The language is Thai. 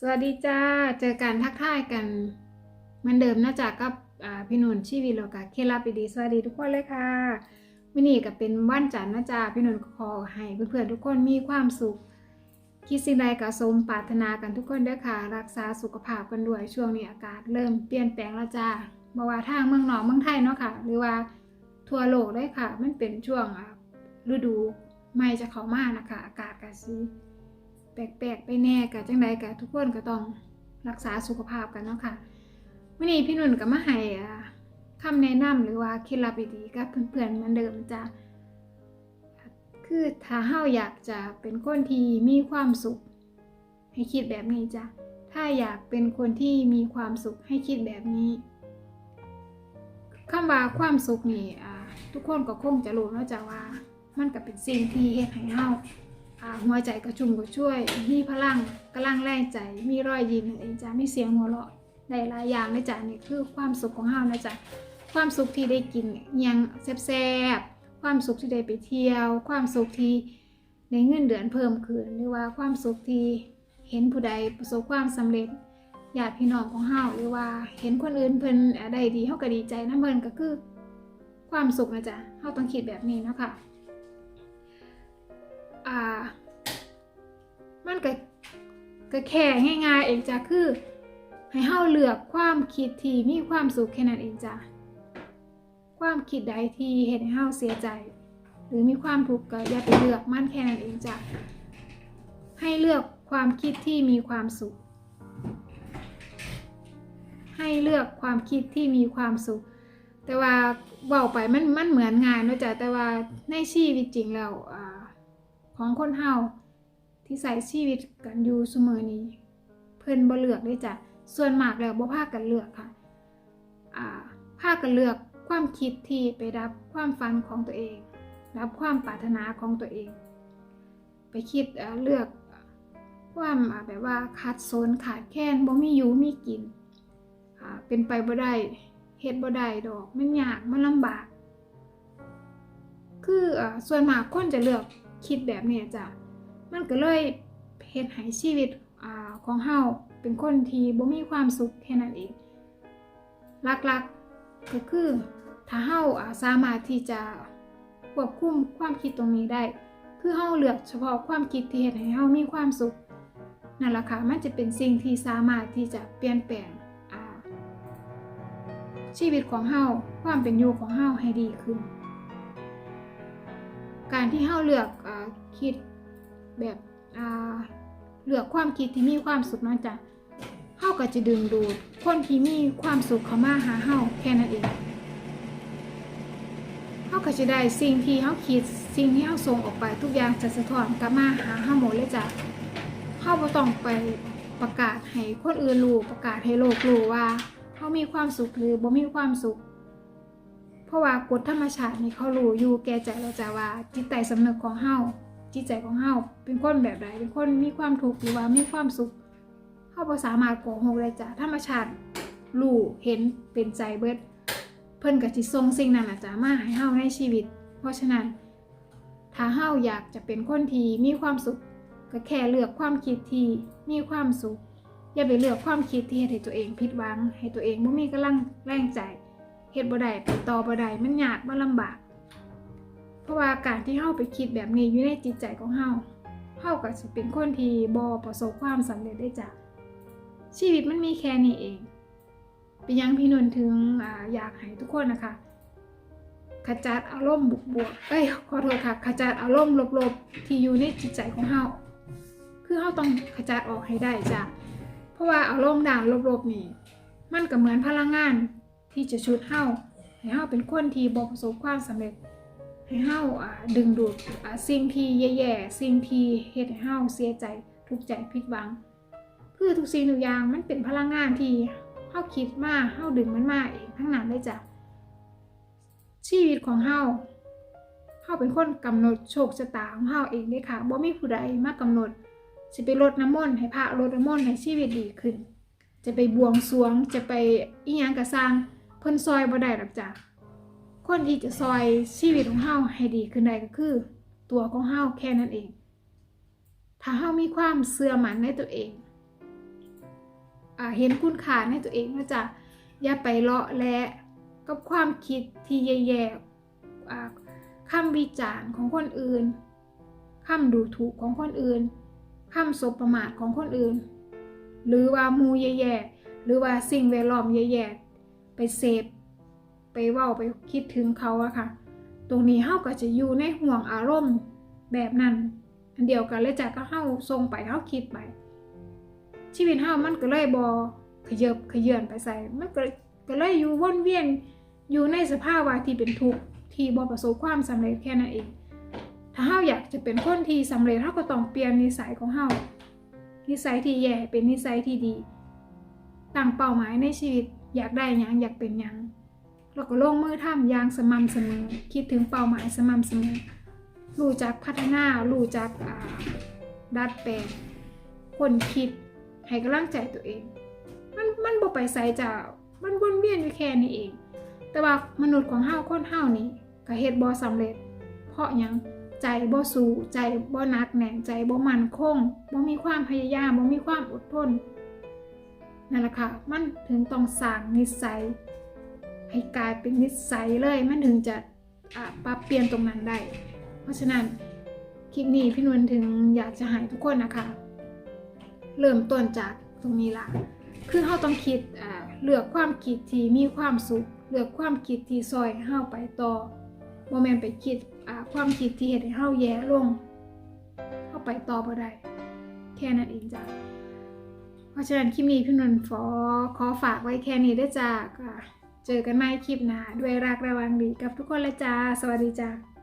สวัสดีจ้า เจอกันทักทายกันเหมือนเดิมนะจ๊ะกับพี่นุ่นชีวิโลกาเคลับดี สวัสดีทุกคนเลยค่ะวันนี้ก็เป็นวันจันทร์นะจ๊ะพี่นุ่นขอให้เพื่อนๆทุกคนมีความสุข คิดสิ่งใดก็สมปรารถนากันทุกคนเด้อค่ะ รักษาสุขภาพกันด้วยช่วงนี้อากาศเริ่มเปลี่ยนแปลงแล้วจ้าบ่ว่าทางเมืองนอกเมืองไทยเนาะค่ะ หรือว่าทั่วโลกเลยค่ะ มันเป็นช่วงฤดูใหม่จะเข้ามานะคะ อากาศก็สิ ปลกๆไปแน่กะจังใดกะทุกคนก็ต้องรักษาสุขภาพกันเนาะค่ะวันนี้พี่นุ่นก็มาให้อ่าคำแนะนำหรือว่าเคล็ดลับดีๆกับเพื่อนๆเหมือนเดิมจ้ะคือถ้าเฮาอยากจะเป็นคนที่มีความสุข ให้คิดแบบนี้จ้ะถ้าอยากเป็นคนที่มีความสุขให้คิดแบบนี้คำว่าความสุขนี่อ่าทุกคนก็คงจะรู้เนาะจ้ะว่า มันก็เป็นสิ่งที่เฮ็ดให้เฮาอ่า หัวใจกระชุ่มกระชวย มีพลังกำลังแรงใจ มีรอยยิ้มเองจ้ะมีเสียงหัวเราะได้หลายอย่างเลยจ้ะนี่คือความสุขของเฮานะจ๊ะความสุขที่ได้กินยังแซ่บๆความสุขที่ได้ไปเที่ยว ความสุขที่ได้เงินเดือนเพิ่มขึ้นหรือว่าความสุขที่เห็นผู้ใดประสบความสำเร็จญาติพี่น้องของเฮาหรือว่าเห็นคนอื่นเพิ่นอ่าได้ดีเฮาก็ดีใจนะเพิ่นก็คือ ความสุขนะจ๊ะเฮาต้องคิดแบบนี้เนาะค่ะ อ่า มันก็ก็แค่ง่ายๆเองจ้ะคือ ให้เฮาเลือกความคิดที่มีความสุขแค่นั้นเองจ้ะความคิดใดที่เฮ็ดให้เฮาเสียใจ หรือมีความทุกข์ก็อย่าไปเลือกมันแค่นั้นเองจ้ะให้เลือกความคิดที่มีความสุข ให้เลือกความคิดที่มีความสุข แต่ว่าเว้าไปมันมันเหมือนงานเนะจ้ะแต่ว่าในชีวิตจริงแล้วอ่า ของคนเฮาที่ใส่ชีวิตกันอยู่เสมอนี้ เพิ่นบ่เลือกเลยจ้ะส่วนมากแล้วบ่พากันเลือกค่ะอ่าพากันเลือกความคิดที่ไปรับความฝันของตัวเอง รับความปรารถนาของตัวเอง ไปคิดเลือกความแบบว่าขาดโซนขาดแคลนบ่มีอยู่มีกินเป็นไปบ่ได้เฮ็ดบ่ได้ดอกมันยากมันลำบาก คือส่วนมากคนจะเลือก คิดแบบนี้จ้ะมันก็เลยเฮ็ดให้ชีวิตอของเฮาเป็นคนที่บ่มีความสุขแค่นั้นเองหลักๆก็คือถ้าเฮาอ่าสามารถที่จะควบคุมความคิดตรงนี้ได้ คือเฮาเลือกเฉพาะความคิดที่เฮ็ดให้เฮามีความสุขนั่นแหละค่ะมันจะเป็นสิ่งที่สามารถที่จะเปลี่ยนแปลงชีวิตของเฮาความเป็นอยู่ของเฮาให้ดีขึ้น การที่เฮาเลือกอคิดแบบเลือกความคิดที่มีความสุขเนาะจ้ะเฮาก็จะดึงดูดคนที่มีความสุขเข้ามาหาเฮาแค่นั้นเองเฮาก็จะได้สิ่งที่เฮาคิดสิ่งที่เฮาส่งออกไปทุกอย่างจะสะท้อนกลับมาหาเฮาหมดเลยจ้ะเฮาบ่ต้องไปประกาศให้คนอื่นรู้ประกาศให้โลกรู้ว่าเฮามีความสุขหรือบ่มีความสุข เพราะว่ากฎธรรมชาตินี่เขารู้อยู่แก่ใจแล้วจ้ะว่าจิตใต้สำนึกของเฮาจิตใจของเฮาเป็นคนแบบใดเป็นคนมีความทุกข์หรือว่ามีความสุขเฮาบ่สามารถโกหกได้จ้ะธรรมชาติรู้เห็นเป็นใจเบิด เพิ่นก็สิส่งสิ่งนั้นล่ะจ้ะมาให้เฮาในชีวิต เพราะฉะนั้นถ้าเฮาอยากจะเป็นคนที่มีความสุขก็แค่เลือกความคิดที่มีความสุข อย่าไปเลือกความคิดที่เฮ็ดให้ตัวเองผิดหวัง ให้ตัวเองบ่มีกำลังแรงใจ ฮ็ดบ่ได้ไปต่อบ่ได้มันยากมันลำบาก เพราะว่าการที่เฮาไปคิดแบบนี้อยู่ในจิตใจของเฮาเฮาก็สิเป็นคนที่บ่ประสบความสำเร็จได้จ้ะชีวิตมันมีแค่นี้เอง เป็นยังพี่นนท์ถึงอ่าอยากให้ทุกคนนะคะขจัดอารมณ์บวกเอ้ยขอโทษค่ะขจัดอารมณ์ลบๆ ที่อยู่ในจิตใจของเฮาคือเฮาต้องขจัดออกให้ได้จ้ะเพราะว่าอารมณ์ด่างลบๆนี่มันก็เหมือนพลังงาน ที่จะชุดเฮาให้เฮาเป็นคนที่บ่ประสบความสำเร็จ ให้เฮาอ่าดึงดูดสิ่งที่แย่ๆสิ่งที่เฮ็ดให้เฮาเสียใจทุกใจผิดหวังคือทุกสิ่งทุกอย่างมันเป็นพลังงานที่เฮาคิดมาเฮาดึงมันมาเองทั้งนั้นเลยจ้ะชีวิตของเฮาเฮาเป็นคนกำหนดโชคชะตาของเฮาเองเด้ค่ะบ่มีผู้ใดมากำหนดสิไปรดน้ำมนต์ให้พระรดน้ำมนต์ให้ชีวิตดีขึ้น จะไปบวงสรวงจะไปอีหยังกระสร้าง เพิ่นซอยบ่ได้หรอกจ้ะคนที่จะซอยชีวิตของเฮาให้ดีขึ้นได้ก็คือ ตัวของเฮาแค่นั้นเอง ถ้าเฮามีความเสื่อมันในตัวเองอเห็นคุณค่าในตัวเองนะจ๊ะอย่าไปเลาะและกับความคิดที่แย่ๆอ่าคำวิจารณ์ของคนอื่นคำดูถูกของคนอื่นคำสบประมาทของคนอื่น หรือว่ามูแย่ๆหรือว่าสิ่งแวดล้อมแย่ๆ ไปเสพไปเว้าไปคิดถึงเขาอะค่ะ ตรงนี้เฮาก็จะอยู่ในห่วงอารมณ์แบบนั้น อันเดียวกันเลยจ้ะก็เฮาทรงไปเฮาคิดไป ชีวิตเฮามันก็เลยบ่ขยบขยื่นไปใส่มันก็ก็เลยอยู่วนเวียนอยู่ในสภาพวะที่เป็นทุกข์ที่บ่ประสบความสำเร็จแค่นั้นเอง ถ้าเฮาอยากจะเป็นคนที่สำเร็จเฮาก็ต้องเปลี่ยนนิสัยของเฮานิสัยที่แย่เป็นนิสัยที่ดี ตั้งเป้าหมายในชีวิต อยากได้ยังอยากเป็นยังแล้วก็ลงมือทำอย่างสม่ำเสมอ คิดถึงเป้าหมายสม่ำเสมอ รู้จักพัฒนารู้จักดัดแปลงคนคิดให้กำลังใจตัวเอง มันมันบ่ไปใส่จ้ามันวนเวียนอยู่แค่นี้เอง แต่ว่ามนุษย์ของเฮาคนเฮานี่ก็เฮ็ดบ่สำเร็จ เพราะยังใจบ่สู้ใจบ่หนักแน่ใจบ่มั่นคงบ่มีความพยายามบ่มีความอดทน นั่นแหละค่ะมันถึงต้องสร้างนิสัย ให้กลายเป็นนิสัยเลยมันถึงจะปรับเปลี่ยนตรงนั้นได้ เพราะฉะนั้นคลิปนี้พี่นวลถึงอยากจะให้ทุกคนนะคะ เริ่มต้นจากตรงนี้ละคือเราต้องคิดเลือกความคิดที่มีความสุข เลือกความคิดที่ซอยห้เราไปต่อโมเมนไปคิดความคิดที่เห็นให้เราแย่ลงเข้าไปต่อบ่ได้แค่นั้นเองจ้ะ ราะฉะนั้นคลิปนี้พี่นนท์ขอขอฝากไว้แค่นี้ได้วยจ้ากเจอกันใหม่คลิปหน้าด้วยรักระวังดีกับทุกคนละจ้า สวัสดีจ้า